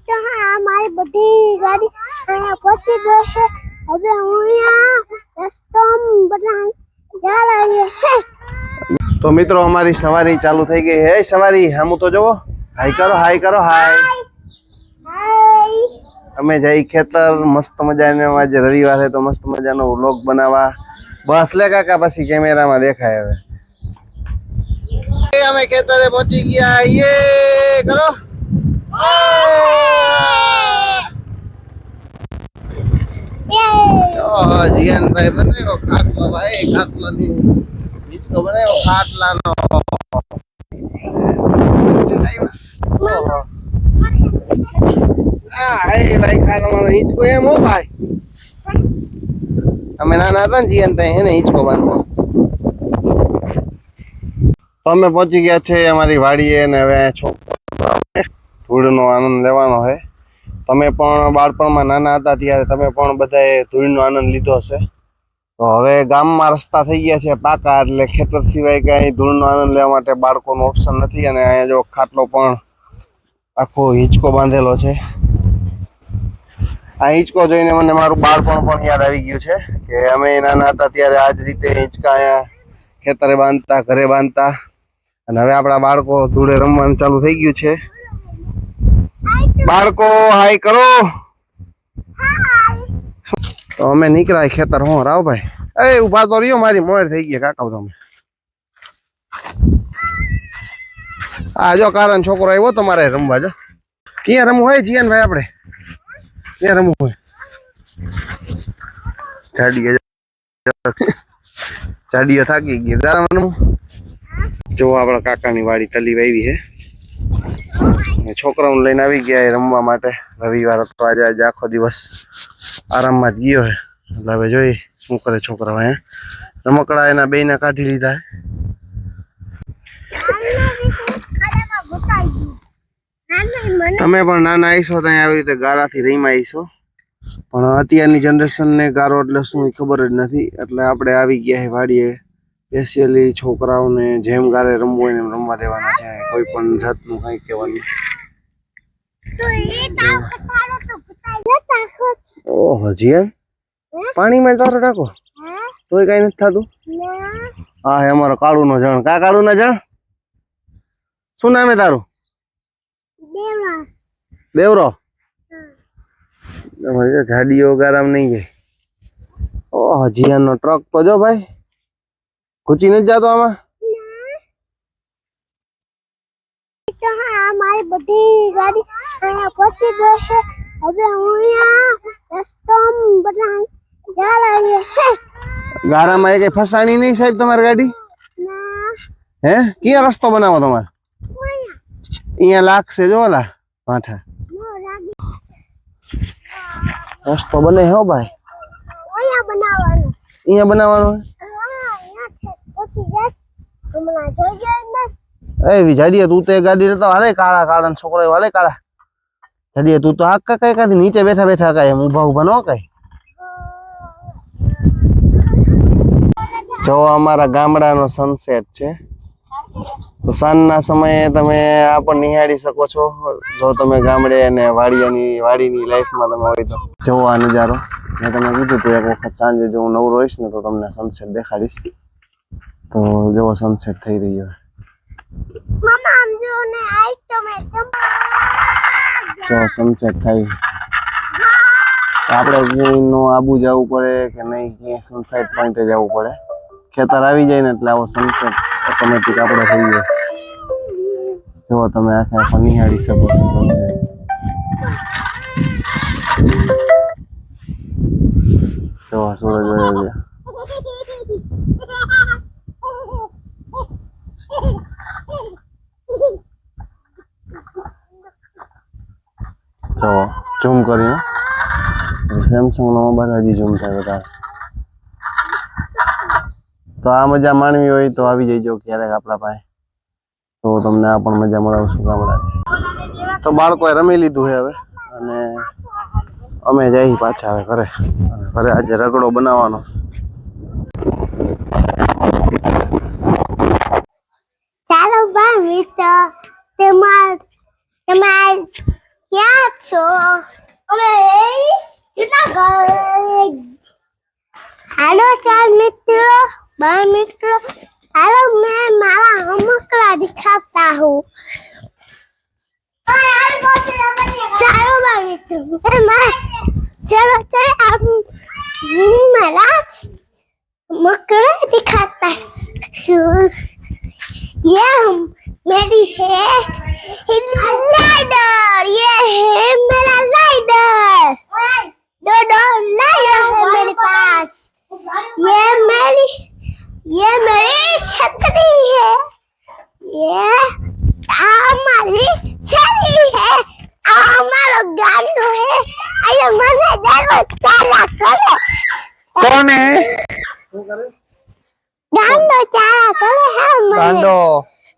મિત્રો હા મારી બધી ગાડી અહીંયા પહોંચી ગઈ છે હવે હું અહીંયા રસ્તો બધા જા લાવીએ હે તો મિત્રો અમારી સવારી ચાલુ થઈ ગઈ હે સવારી હામું તો જોવો હાય કરો હાય કરો હાય હાય અમે જઈ ખેતર મસ્ત મજાનો આજે રવિવાર છે તો મસ્ત મજાનો વ્લોગ બનાવવા બસ લે કાકા પછી કેમેરામાં દેખાય હવે એ અમે ખેતરે પહોંચી ગયા યે કરો ઓહો જીયાનભાઈ બનાવ્યો ખાટલો ભાઈ ખાટલો ની હિંચકો બનાવ્યો હો ભાઈ. અમે નાના હતા ને જીવન હે હિંચકો બાંધતા. તો પહોંચી ગયા છે અમારી વાડીએ ને હવે છોકરાઓને ધૂળનો આનંદ લેવાનો છે. તમે પણ બાળપણમાં નાના હતા ત્યારે તમે પણ બધાએ ધૂળનો આનંદ લીધો હશે. તો હવે ગામમાં રસ્તા થઈ ગયા છે પાકા, એટલે ખેતર સિવાય કાંઈ ધૂળનો આનંદ લેવા માટે બાળકોનો ઓપ્શન નથી અને અહીંયા જો ખાટલો પણ આખો હિંચકો બાંધેલો છે. આ હિંચકો જોઈને મને મારું બાળપણ પણ યાદ આવી ગયું છે કે અમે નાના હતા ત્યારે આ જ રીતે હિંચકા અહીંયા ખેતરે બાંધતા, ઘરે બાંધતા. અને હવે આપણા બાળકો ધૂળે રમવાનું ચાલુ થઈ ગયું છે. બાળકો હાય કરો તો અમે નીકળ્યા ખેતર હું રાવભાઈ એ ઉભા તો રહ્યો મારી મોર થઈ ગઈ કાકા તમે આ જો કારણ છોકરો આવ્યો તમારે રમવા જો ક્યાં રમવું હોય જીયાન ભાઈ આપણે ક્યાં રમવું હોય જાડીએ જાડીએ થાકી ગઈ ગારામાં રમવું જો આપણા કાકાની વાડી તલી વાવી છે અને છોકરાઓને લઈને આવી ગયા રમવા માટે. રવિવાર હતો, આજે આજે આખો દિવસ આરામમાં જ ગયો છે. એટલે હવે જોઈ શું કરે છોકરાઓ અહીંયા. રમકડા એના બેયને કાઢી લીધા તમે પણ નાના આવીશો તો આવી રીતે ગારાથી રહીમાં આવીશો. પણ અત્યારની જનરેશનને ગારો એટલે શું ખબર જ નથી. એટલે આપણે આવી ગયા વાડીએ. સ્પેશિયલી છોકરાઓને જેમ ગારે રમવું હોય એમ રમવા દેવાના છે. કોઈ પણ જાતનું કંઈ કહેવાનું. ઓહો જીયન પાણીમાં તારો ટાકો હા તોય કઈ નથી થતું ના હા હે અમારો કાળુ નો જણ કા કાળુ ના જણ શું નામ હે તારું દેવા દેવરો તમારી જો જાડીઓ ગારામ નહીં ગઈ ઓહો જીયાન નો ટ્રક તો જો ભાઈ ખૂચી નથી જાતો આમાં બધી ગાડી અહીંયા પહોંચી ગઈ છે હવે હું અહીંયા રસ્તો બધા જા લાવીએ હે ગારામાં એ કઈ ફસાણી નહીં સાહેબ તમારી ગાડી ના હે ક્યાં રસ્તો બનાવો તમારે અહીંયા અહીંયા લાગશે જો ઓલા પાઠા નો લાગી રસ્તો બને હો ભાઈ અહીંયા બનાવવાનું અહીંયા બનાવવાનો હા અહીંયા છે પહોંચી જાય હમણાં જોઈ જાય ને હે એ જાડીએ તું તો ગાડી લેતો હાલે કાળા કાળા છોકરા હાલે કાળા. જાડીએ તું તો હાક કઈ કાઢી નીચે બેઠા બેઠા કઈ એમ ઊભા ઊભા ન કઈ. જો અમારા ગામડાનો સનસેટ છે. તો સાંજના સમયે તમે આ પણ નિહાળી શકો છો. જો તમે ગામડે અને વાડિયાની, વાડીની લાઈફમાં તમે હોય તો. જોવો આ નજારો. મેં તમને કીધું તું એક વખત સાંજે જો હું નવરો હોઈશ ને તો તમને સનસેટ દેખાડીશ. તો જેવો સનસેટ થઈ રહ્યો જો ને આઈ તો સનસેટ થાય. આપણે ક્યાંયનો આબુ જવું પડે કે નહીં? ક્યાંય સનસાઇડ પોઈન્ટે જવું પડે. ખેતર આવી જાય ને એટલે આવો સનસેટ ઓટોમેટિક આપણે થઈ જાય જો તમે આખે આખો નિહાળી શકો છો સનસેટ જો સૂરજ વયો ઝૂમ કરીને સેમસંગ નો મોબાઈલ હજી ઝૂમ થાય વધારે તો આ મજા માણવી હોય તો આવી જઈજો ક્યારેક આપણા પાસે તો તમને આ પણ મજા મળાવશું ગામડાની તો બાળકોએ રમી લીધું છે હવે અને અમે જઈ પાછા હવે ઘરે અને ઘરે આજે રગડો બનાવવાનો ચાલો બા મિત્ર તમાર તમાર ક્યાં છો અમે જુનાગઢ હાલો ચાર મિત્રો બાર મિત્રો હાલો મેં મારા રમકડા દેખાતા હું ચાલો બાર મિત્રો ચાલો ચાલો આપ મારા મકડા દેખાતા છું યે मेरी है लाइडर ये है मेरा लाइडर दो दो लाइडर है मेरे पास। ये मेरी ये मेरी छतरी है। ये हमारी छतरी है। हमारा गानो है। अरे मज़ा जानो चला करो। कौन है? गानो चला करो हाँ, है गानो।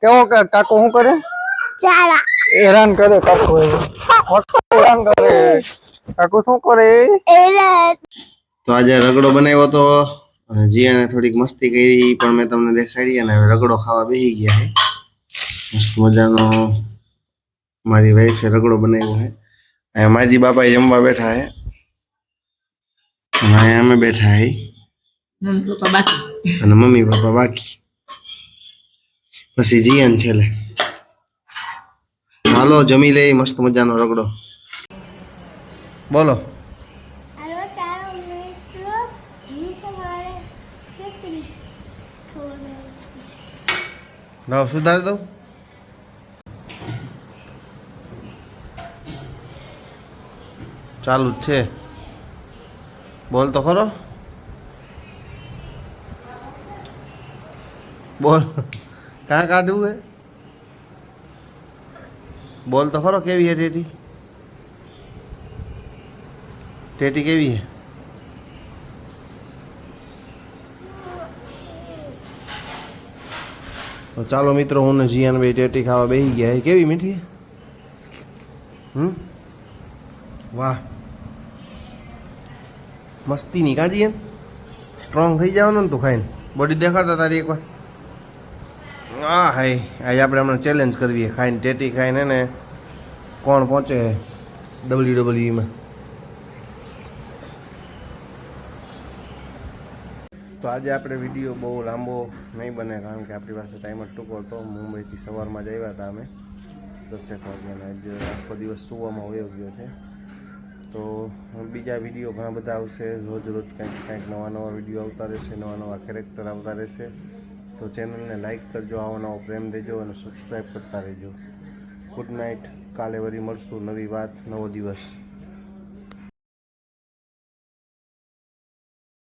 કેવો કે કાકો શું કરે ચાલા હેરાન કરે કાકો એ. મોટો હેરાન કરે કાકો શું કરે એટલે તો આજે રગડો બનાવ્યો તો અને જીયાને થોડીક મસ્તી કરી પણ મેં તમને દેખાડી અને હવે રગડો ખાવા બેસી ગયા છે મસ્ત મજાનો મારી વાઈફે રગડો બનાવ્યો છે અહીંયા માજી બાપા જમવા બેઠા છે અને અહીંયા અમે બેઠા છે અને મમ્મી પપ્પા બાકી પછી જીયન છેલ્લે. હાલો જમી લે મસ્ત મજાનો રગડો. બોલો. લાવ સુધાર દઉં? ચાલુ જ છે. બોલ તો ખરો. બોલ. કાં કાઢવું હે બોલ તો ખરો કેવી હે ટેટી ટેટી કેવી હે તો ચાલો મિત્રો હું ને જીયાન ભાઈ ટેટી ખાવા બેસી ગયા છે કેવી મીઠી હમ વાહ મસ્તીની કાં જીયન સ્ટ્રોંગ થઈ જવાનું ને તું ખાઈને બોડી દેખાડતા તારી એકવાર હા, હાય. આજે આપણે હમણાં ચેલેન્જ કરવી ખાઈને ટેટી ખાઈને ને કોણ પહોંચે ડબલ્યુ ડબલ્યુમાં તો આજે આપણે વીડિયો બહુ લાંબો નહીં બને, કારણ કે આપણી પાસે ટાઈમ જ ટૂંકો હતો. મુંબઈથી સવારમાં જ આવ્યા હતા અમે. દસેક વાગ્યાના. આજે આખો દિવસ સુવામાં વયો ગયો છે. તો બીજા વીડિયો ઘણા બધા આવશે. રોજ રોજ કંઈક કંઈક નવા નવા વીડિયો આવતા રહેશે નવા નવા કેરેક્ટર આવતા રહેશે. તો ચેનલને લાઈક કરજો, આવો નવો પ્રેમ દેજો અને સબસ્ક્રાઈબ કરતા રહેજો. ગુડ નાઇટ કાલે વળી મળશું નવી વાત, નવો દિવસ.